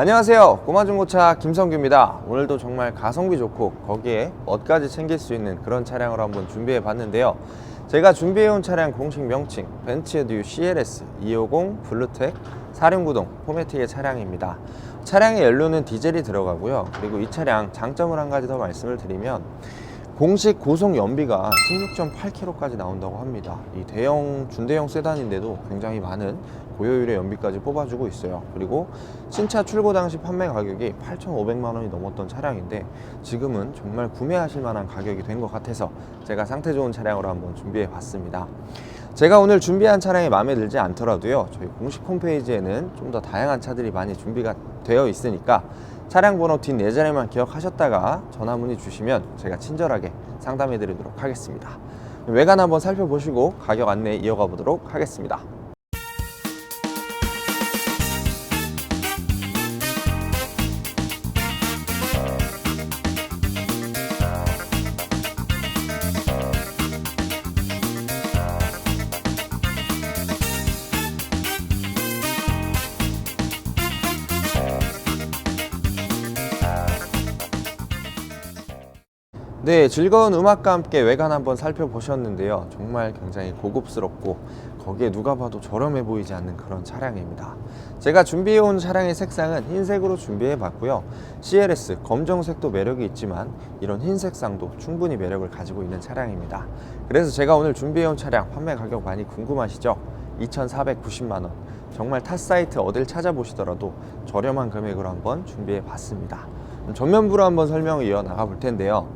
안녕하세요. 꼬마중고차 김성규입니다. 오늘도 정말 가성비 좋고 거기에 멋까지 챙길 수 있는 그런 차량을 한번 준비해 봤는데요. 제가 준비해온 차량 공식 명칭 벤츠에듀 CLS 250 블루텍 4륜구동 포매틱의 차량입니다. 차량의 연료는 디젤이 들어가고요. 그리고 이 차량 장점을 한 가지 더 말씀을 드리면 공식 고속 연비가 16.8km까지 나온다고 합니다. 이 대형 준대형 세단인데도 굉장히 많은 고효율의 연비까지 뽑아주고 있어요. 그리고 신차 출고 당시 판매 가격이 8,500만 원이 넘었던 차량인데 지금은 정말 구매하실 만한 가격이 된 것 같아서 제가 상태 좋은 차량으로 한번 준비해 봤습니다. 제가 오늘 준비한 차량이 마음에 들지 않더라도요. 저희 공식 홈페이지에는 좀 더 다양한 차들이 많이 준비가 되어 있으니까 차량 번호 뒷 예전에만 기억하셨다가 전화 문의 주시면 제가 친절하게 상담해 드리도록 하겠습니다. 외관 한번 살펴보시고 가격 안내 이어가 보도록 하겠습니다. 네, 즐거운 음악과 함께 외관 한번 살펴보셨는데요. 정말 굉장히 고급스럽고 거기에 누가 봐도 저렴해 보이지 않는 그런 차량입니다. 제가 준비해온 차량의 색상은 흰색으로 준비해봤고요. CLS 검정색도 매력이 있지만 이런 흰색상도 충분히 매력을 가지고 있는 차량입니다. 그래서 제가 오늘 준비해온 차량 판매 가격 많이 궁금하시죠? 2,490만 원. 정말 타 사이트 어딜 찾아보시더라도 저렴한 금액으로 한번 준비해 봤습니다. 전면부로 한번 설명을 이어나가 볼 텐데요.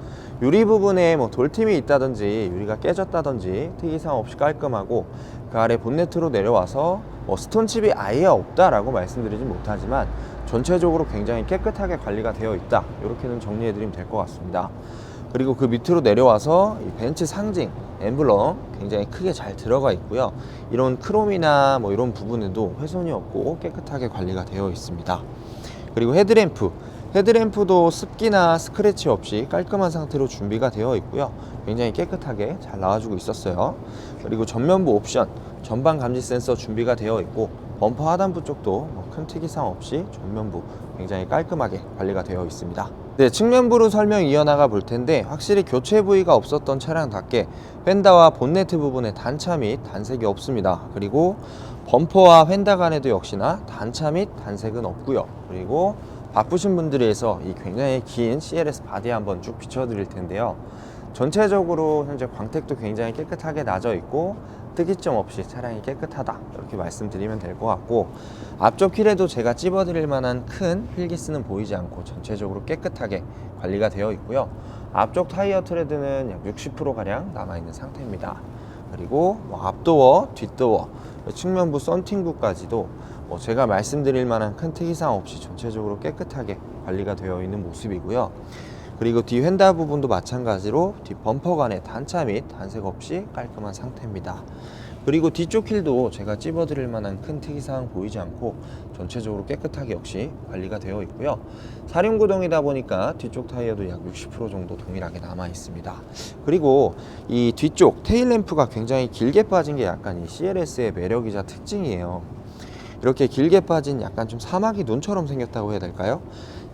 유리 부분에 뭐 돌팀이 있다든지 유리가 깨졌다든지 특이사항 없이 깔끔하고 그 아래 본네트로 내려와서 뭐 스톤칩이 아예 없다라고 말씀드리진 못하지만 전체적으로 굉장히 깨끗하게 관리가 되어 있다 이렇게는 정리해드리면 될 것 같습니다. 그리고 그 밑으로 내려와서 이 벤츠 상징 엠블럼 굉장히 크게 잘 들어가 있고요. 이런 크롬이나 뭐 이런 부분에도 훼손이 없고 깨끗하게 관리가 되어 있습니다. 그리고 헤드램프 헤드램프도 습기나 스크래치 없이 깔끔한 상태로 준비가 되어 있고요. 굉장히 깨끗하게 잘 나와주고 있었어요. 그리고 전면부 옵션 전방 감지 센서 준비가 되어 있고 범퍼 하단부 쪽도 뭐큰 특이사항 없이 전면부 굉장히 깔끔하게 관리가 되어 있습니다. 네, 측면부로 설명 이어나가 볼 텐데 확실히 교체 부위가 없었던 차량답게 휀다와 본네트 부분에 단차 및 단색이 없습니다. 그리고 범퍼와 휀다 간에도 역시나 단차 및 단색은 없고요. 그리고 바쁘신 분들이 해서 이 굉장히 긴 CLS 바디 한번 쭉 비춰드릴 텐데요. 전체적으로 현재 광택도 굉장히 깨끗하게 나져 있고 특이점 없이 차량이 깨끗하다. 이렇게 말씀드리면 될 것 같고 앞쪽 휠에도 제가 찝어드릴 만한 큰 필기스는 보이지 않고 전체적으로 깨끗하게 관리가 되어 있고요. 앞쪽 타이어 트레드는 약 60% 가량 남아 있는 상태입니다. 그리고 뭐 앞도어, 뒷도어, 측면부 썬팅부까지도 뭐 제가 말씀드릴 만한 큰 특이사항 없이 전체적으로 깨끗하게 관리가 되어 있는 모습이고요. 그리고 뒤 휀다 부분도 마찬가지로 뒷 범퍼간에 단차 및 단색 없이 깔끔한 상태입니다. 그리고 뒤쪽 힐도 제가 찝어드릴 만한 큰 특이사항 보이지 않고 전체적으로 깨끗하게 역시 관리가 되어 있고요. 사륜 구동이다 보니까 뒤쪽 타이어도 약 60% 정도 동일하게 남아 있습니다. 그리고 이 뒤쪽 테일 램프가 굉장히 길게 빠진 게 약간 이 CLS의 매력이자 특징이에요. 이렇게 길게 빠진 약간 좀 사마귀 눈처럼 생겼다고 해야 될까요?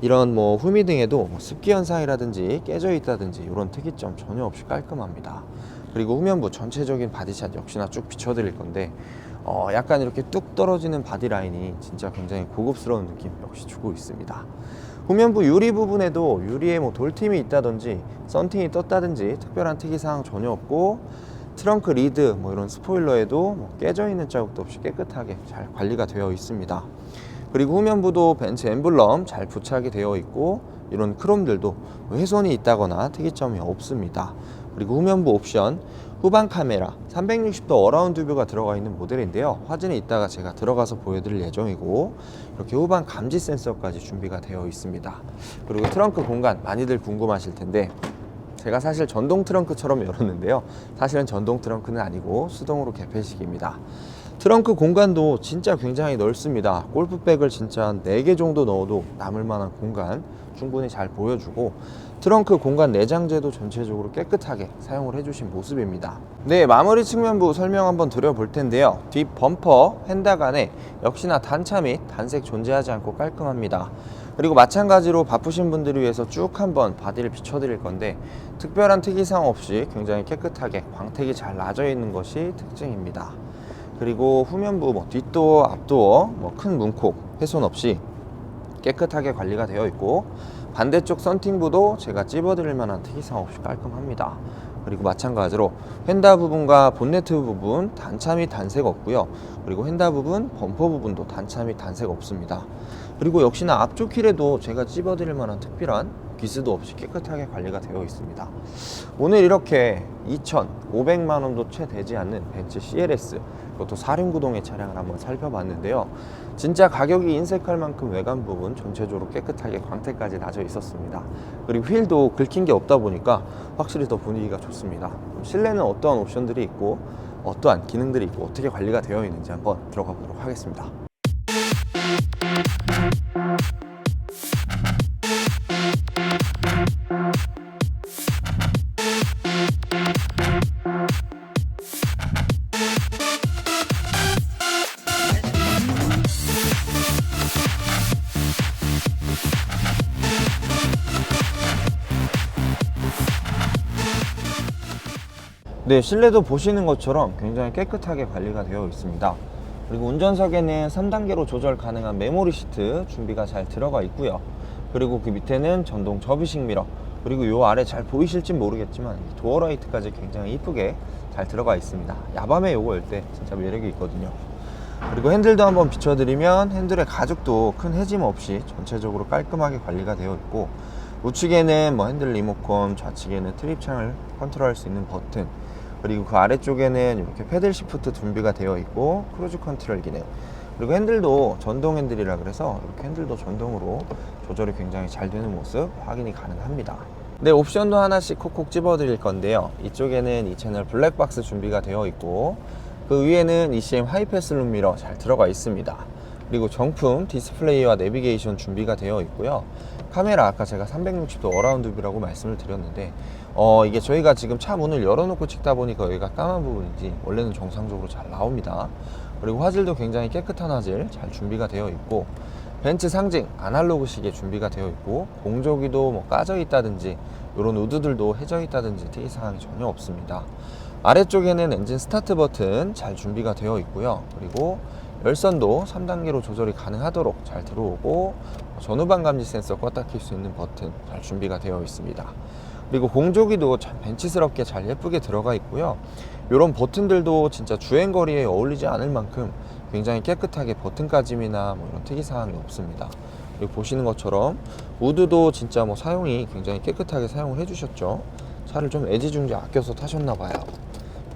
이런 뭐 후미 등에도 뭐 습기 현상이라든지 깨져 있다든지 이런 특이점 전혀 없이 깔끔합니다. 그리고 후면부 전체적인 바디샷 역시나 쭉 비춰드릴 건데 어 약간 이렇게 뚝 떨어지는 바디 라인이 진짜 굉장히 고급스러운 느낌 역시 주고 있습니다. 후면부 유리 부분에도 유리에 뭐 돌팀이 있다든지 썬팅이 떴다든지 특별한 특이사항 전혀 없고 트렁크 리드 뭐 이런 스포일러에도 뭐 깨져 있는 자국도 없이 깨끗하게 잘 관리가 되어 있습니다. 그리고 후면부도 벤츠 엠블럼 잘 부착이 되어 있고 이런 크롬들도 뭐 훼손이 있다거나 특이점이 없습니다. 그리고 후면부 옵션 후방 카메라 360도 어라운드 뷰가 들어가 있는 모델인데요. 화질은 이따가 제가 들어가서 보여드릴 예정이고 이렇게 후방 감지 센서까지 준비가 되어 있습니다. 그리고 트렁크 공간 많이들 궁금하실 텐데 제가 사실 전동 트렁크처럼 열었는데요. 사실은 전동 트렁크는 아니고 수동으로 개폐식입니다. 트렁크 공간도 진짜 굉장히 넓습니다. 골프백을 진짜 한 4개 정도 넣어도 남을 만한 공간 충분히 잘 보여주고 트렁크 공간 내장재도 전체적으로 깨끗하게 사용을 해주신 모습입니다. 네, 마무리 측면부 설명 한번 드려볼 텐데요. 뒷 범퍼, 핸다 간에 역시나 단차 및 단색 존재하지 않고 깔끔합니다. 그리고 마찬가지로 바쁘신 분들을 위해서 쭉 한번 바디를 비춰드릴 건데 특별한 특이사항 없이 굉장히 깨끗하게 광택이 잘 나져 있는 것이 특징입니다. 그리고 후면부 뭐 뒷도어, 앞도어 뭐 큰 문콕 훼손 없이 깨끗하게 관리가 되어 있고 반대쪽 썬팅부도 제가 찝어드릴 만한 특이사항 없이 깔끔합니다. 그리고 마찬가지로 휀다 부분과 본네트 부분 단차 및 단색 없고요. 그리고 휀다 부분, 범퍼 부분도 단차 및 단색 없습니다. 그리고 역시나 앞쪽 휠에도 제가 찝어드릴 만한 특별한 기스도 없이 깨끗하게 관리가 되어 있습니다. 오늘 이렇게 2,500만 원도 채 되지 않는 벤츠 CLS 그것도 사륜구동의 차량을 한번 살펴봤는데요. 진짜 가격이 인색할 만큼 외관 부분 전체적으로 깨끗하게 광택까지 나져 있었습니다. 그리고 휠도 긁힌 게 없다 보니까 확실히 더 분위기가 좋습니다. 실내는 어떠한 옵션들이 있고 어떠한 기능들이 있고 어떻게 관리가 되어 있는지 한번 들어가 보도록 하겠습니다. 네, 실내도 보시는 것처럼 굉장히 깨끗하게 관리가 되어 있습니다. 그리고 운전석에는 3단계로 조절 가능한 메모리 시트 준비가 잘 들어가 있고요. 그리고 그 밑에는 전동 접이식 미러, 그리고 요 아래 잘 보이실지 모르겠지만 이 도어 라이트까지 굉장히 이쁘게 잘 들어가 있습니다. 야밤에 요거 열 때 진짜 매력이 있거든요. 그리고 핸들도 한번 비춰드리면 핸들의 가죽도 큰 해짐 없이 전체적으로 깔끔하게 관리가 되어 있고 우측에는 뭐 핸들 리모컨, 좌측에는 트립 창을 컨트롤할 수 있는 버튼, 그리고 그 아래쪽에는 이렇게 패들 시프트 준비가 되어 있고 크루즈 컨트롤 기능, 그리고 핸들도 전동 핸들이라 그래서 이렇게 핸들도 전동으로 조절이 굉장히 잘 되는 모습 확인이 가능합니다. 네, 옵션도 하나씩 콕콕 집어 드릴 건데요. 이쪽에는 이 채널 블랙박스 준비가 되어 있고 그 위에는 ECM 하이패스 룸미러 잘 들어가 있습니다. 그리고 정품 디스플레이와 내비게이션 준비가 되어 있고요. 카메라 아까 제가 360도 어라운드 뷰라고 말씀을 드렸는데 어 이게 저희가 지금 차 문을 열어놓고 찍다 보니까 여기가 까만 부분인지 원래는 정상적으로 잘 나옵니다. 그리고 화질도 굉장히 깨끗한 화질 잘 준비가 되어 있고 벤츠 상징 아날로그 시계 준비가 되어 있고 공조기도 뭐 까져 있다든지 이런 우드들도 해져 있다든지 특이 사항이 전혀 없습니다. 아래쪽에는 엔진 스타트 버튼 잘 준비가 되어 있고요. 그리고 열선도 3단계로 조절이 가능하도록 잘 들어오고 전후방 감지 센서 껐다 킬 수 있는 버튼 잘 준비가 되어 있습니다. 그리고 공조기도 참 벤치스럽게 잘 예쁘게 들어가 있고요. 이런 버튼들도 진짜 주행 거리에 어울리지 않을 만큼 굉장히 깨끗하게 버튼까짐이나 뭐 이런 특이 사항이 없습니다. 그리고 보시는 것처럼 우드도 진짜 뭐 사용이 굉장히 깨끗하게 사용을 해주셨죠. 차를 좀 애지중지 아껴서 타셨나 봐요.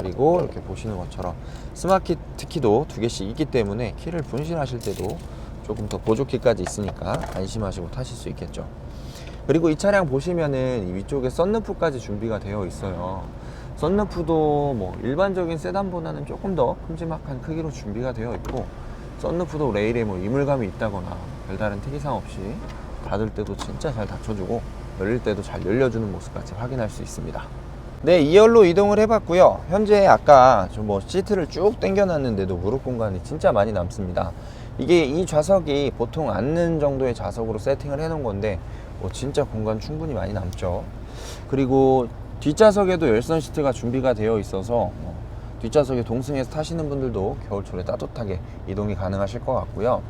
그리고 이렇게 보시는 것처럼 스마트 키도 두 개씩 있기 때문에 키를 분실하실 때도 조금 더 보조키까지 있으니까 안심하시고 타실 수 있겠죠. 그리고 이 차량 보시면은 이 위쪽에 썬루프까지 준비가 되어 있어요. 썬루프도 뭐 일반적인 세단보다는 조금 더 큼지막한 크기로 준비가 되어 있고 썬루프도 레일에 뭐 이물감이 있다거나 별다른 특이사항 없이 닫을 때도 진짜 잘 닫혀주고 열릴 때도 잘 열려주는 모습까지 확인할 수 있습니다. 네, 2열로 이동을 해봤고요. 현재 아까 좀뭐 시트를 쭉 당겨놨는데도 무릎 공간이 진짜 많이 남습니다. 이게 이 좌석이 보통 앉는 정도의 좌석으로 세팅을 해놓은 건데 뭐 진짜 공간 충분히 많이 남죠. 그리고 뒷좌석에도 열선 시트가 준비가 되어 있어서 뭐 뒷좌석에 동승해서 타시는 분들도 겨울철에 따뜻하게 이동이 가능하실 것 같고요.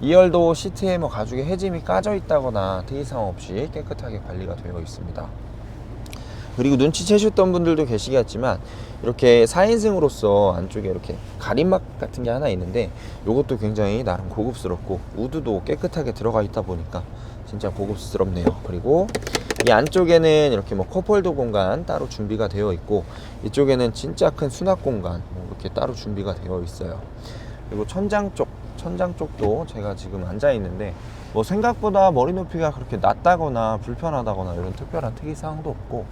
2열도 시트에 뭐 가죽에 해짐이 까져 있다거나 특이사항 없이 깨끗하게 관리가 되어 있습니다. 그리고 눈치채셨던 분들도 계시겠지만 이렇게 4인승으로서 안쪽에 이렇게 가림막 같은 게 하나 있는데 이것도 굉장히 나름 고급스럽고 우드도 깨끗하게 들어가 있다 보니까 진짜 고급스럽네요. 그리고 이 안쪽에는 이렇게 뭐 컵홀더 공간 따로 준비가 되어 있고 이쪽에는 진짜 큰 수납 공간 뭐 이렇게 따로 준비가 되어 있어요. 그리고 천장 쪽 천장 쪽도 제가 지금 앉아 있는데 뭐 생각보다 머리 높이가 그렇게 낮다거나 불편하다거나 이런 특별한 특이 사항도 없고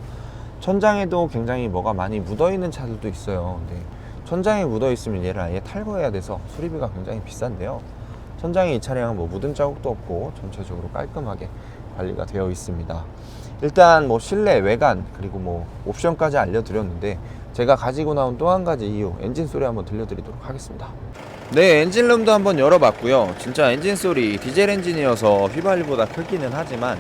천장에도 굉장히 뭐가 많이 묻어 있는 차들도 있어요. 근데 천장에 묻어 있으면 얘를 아예 탈거해야 돼서 수리비가 굉장히 비싼데요. 천장에 이 차량은 뭐 묻은 자국도 없고 전체적으로 깔끔하게 관리가 되어 있습니다. 일단 뭐 실내 외관 그리고 뭐 옵션까지 알려드렸는데 제가 가지고 나온 또 한 가지 이유 엔진 소리 한번 들려드리도록 하겠습니다. 네 엔진룸도 한번 열어봤고요. 진짜 엔진 소리 디젤 엔진이어서 휘발유보다 크기는 하지만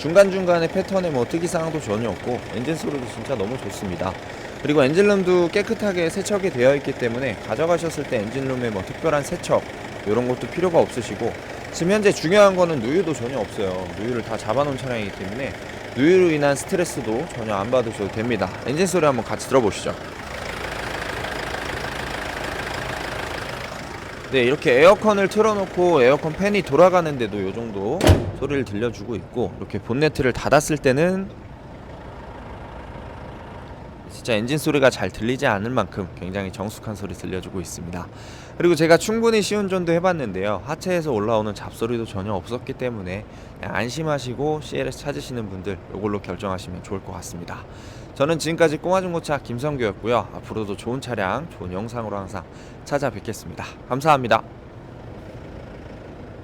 중간중간에 패턴에 뭐 특이사항도 전혀 없고 엔진 소리도 진짜 너무 좋습니다. 그리고 엔진룸도 깨끗하게 세척이 되어 있기 때문에 가져가셨을 때 엔진룸에 뭐 특별한 세척 이런 것도 필요가 없으시고 지금 현재 중요한 거는 누유도 전혀 없어요. 누유를 다 잡아놓은 차량이기 때문에 누유로 인한 스트레스도 전혀 안 받으셔도 됩니다. 엔진 소리 한번 같이 들어보시죠. 네, 이렇게 에어컨을 틀어놓고 에어컨 팬이 돌아가는데도 이 정도 소리를 들려주고 있고 이렇게 본네트를 닫았을 때는 진짜 엔진 소리가 잘 들리지 않을 만큼 굉장히 정숙한 소리 들려주고 있습니다. 그리고 제가 충분히 시운전도 해봤는데요. 하체에서 올라오는 잡소리도 전혀 없었기 때문에 안심하시고 CLS 찾으시는 분들 이걸로 결정하시면 좋을 것 같습니다. 저는 지금까지 꼬마중고차 김성규였고요. 앞으로도 좋은 차량, 좋은 영상으로 항상 찾아뵙겠습니다. 감사합니다.